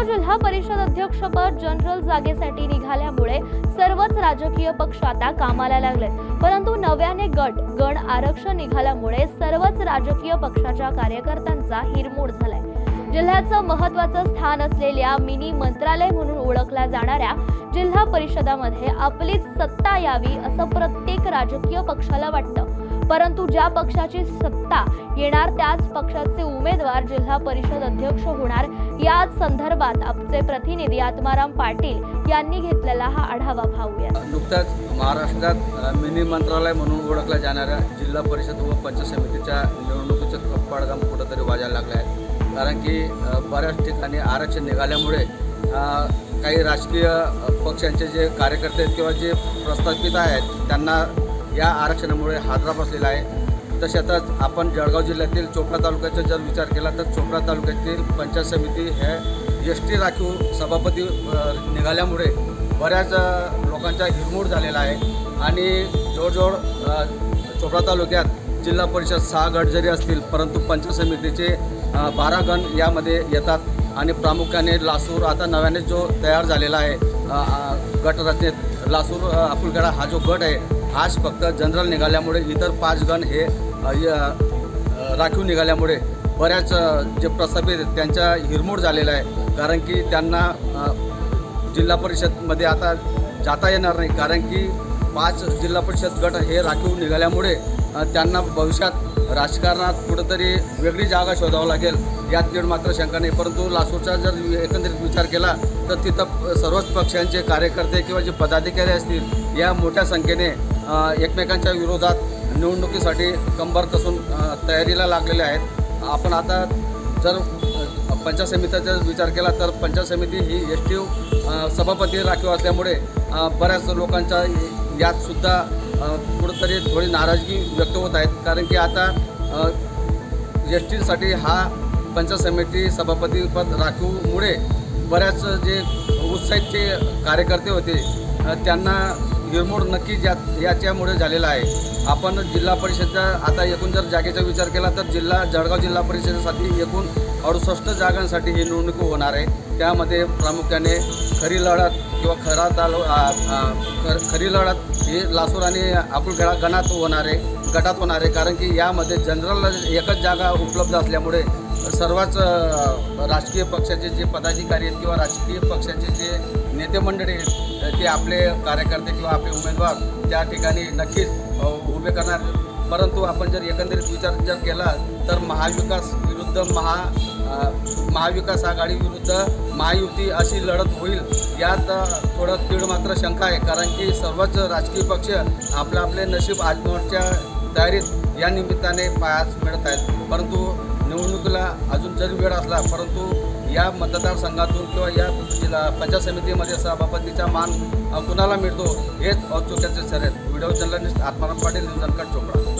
जळगाव जिल्हा परिषद अध्यक्षपद जनरल जागेसाठी निघाल्यामुळे सर्वच राजकीय पक्ष आता कामाला लागलेत. परंतु नव्याने गट गण आरक्षण निघाल्यामुळे सर्वच राजकीय पक्षाच्या कार्यकर्त्यांचा हिरमोड झालाय. जिल्ह्याचं महत्वाचं स्थान असलेल्या मिनी मंत्रालय म्हणून ओळखल्या जाणाऱ्या जिल्हा परिषदामध्ये आपलीच सत्ता यावी असं प्रत्येक राजकीय पक्षाला वाटतं. परंतु ज्या पक्षाची सत्ता येणार त्याच पक्षाचे उमेदवार जिल्हा परिषद अध्यक्ष होणार. याच संदर्भात आपचे प्रतिनिधी आत्माराम पाटील यांनी घेतलेला हा आढावा पाहूया नुकताच महाराष्ट्रात मिनी मंत्रालय म्हणून ओळखल्या जाणाऱ्या जिल्हा परिषद व पंचायत समितीच्या निवडणुकीचं कप्पाडगाम कुठंतरी वाजायला लागलं आहे कारण की बऱ्याच ठिकाणी आरक्षण निघाल्यामुळे काही राजकीय पक्षांचे जे कार्यकर्ते आहेत किंवा जे प्रस्थापित आहेत त्यांना या आरक्षणामुळे हादरा बसलेला आहे. तशातच आपण जळगाव जिल्ह्यातील चोपडा तालुक्याचा जर विचार केला तर चोपडा तालुक्यातील पंचायत समिती हे एस टी राखीव सभापती निघाल्यामुळे बऱ्याच लोकांचा हिरमोड झालेला आहे. आणि जवळजवळ चोपडा तालुक्यात जिल्हा परिषद सहा गट जरी असतील परंतु पंचायत समितीचे बारा गण यामध्ये येतात. आणि प्रामुख्याने लासूर आता नव्याने जो तयार झालेला आहे गटरचनेत लासूर अ, हा जो गट आहे आज फक्त जनरल निघाल्यामुळे इतर पाच गण हे य- राखीव निघाल्यामुळे बऱ्याच जे प्रस्थापित आहेत त्यांचा हिरमोड झालेला आहे. कारण की त्यांना जिल्हा परिषदमध्ये आता जाता येणार नाही. कारण की पाच जिल्हा परिषद गट हे राखीव निघाल्यामुळे त्यांना भविष्यात राजकारणात कुठंतरी वेगळी जागा शोधावं लागेल यात दीड मात्र शंका नाही. परंतु लासूरचा जर एकंदरीत विचार केला तर तिथं सर्वच पक्षांचे कार्यकर्ते किंवा जे पदाधिकारी असतील या मोठ्या संख्येने एकमेकांच्या विरोधात निवडणुकीसाठी कंबर कसून तयारीला लागलेले आहेत. आपण आता जर पंचायत समितीचा जर विचार केला तर पंचायत समिती ही एस टी सभापती राखीव असल्यामुळे बऱ्याच लोकांच्या यातसुद्धा कुठंतरी थोडी नाराजगी व्यक्त होत आहेत कारण की आता एस टीसाठी हा पंचायत समिती सभापतीपद राखीवमुळे बऱ्याच जे उत्साहित जे कार्यकर्ते होते त्यांना हिरमोड नक्की ज्या याच्यामुळे झालेला आहे. आपण जिल्हा परिषदच्या आता एकूण जर जागेचा विचार केला तर जिल्हा जळगाव जिल्हा परिषदेसाठी एकूण अडुसष्ट जागांसाठी ही निवडणूक होणार आहे. त्यामध्ये प्रामुख्याने खरी लढत किंवा खरा तालु ख- खरी लढत ही लासूर आणि अकुलखेडा गणात होणार आहे गटात होणार आहे. कारण की यामध्ये जनरल एकच जागा उपलब्ध असल्यामुळे सर्वच राजकीय पक्षाचे जे पदाधिकारी आहेत किंवा राजकीय पक्षाचे जे नेते मंडळी ते आपले कार्यकर्ते किंवा आपले उमेदवार त्या ठिकाणी नक्कीच उभे करणार परंतु आपण जर एकंदरीत विचार जर केला तर महाविकास विरुद्ध महा महाविकास आघाडी विरुद्ध महायुती अशी लढत होईल यात थोडं तीळ मात्र शंका आहे कारण की सर्वच राजकीय पक्ष आपलं आपले नशीब आजमोडच्या तयारीत या निमित्ताने पायास मिळत आहेत. परंतु निवडणुकीला अजून जरी वेळ असला परंतु या मतदारसंघातून किंवा या जिल्हा पंचायत समितीमध्ये सभापतीचा मान कुणाला मिळतो हेच औत्सुक्याचे ठरेल. Video journalist Atmaram Patil news Chopda.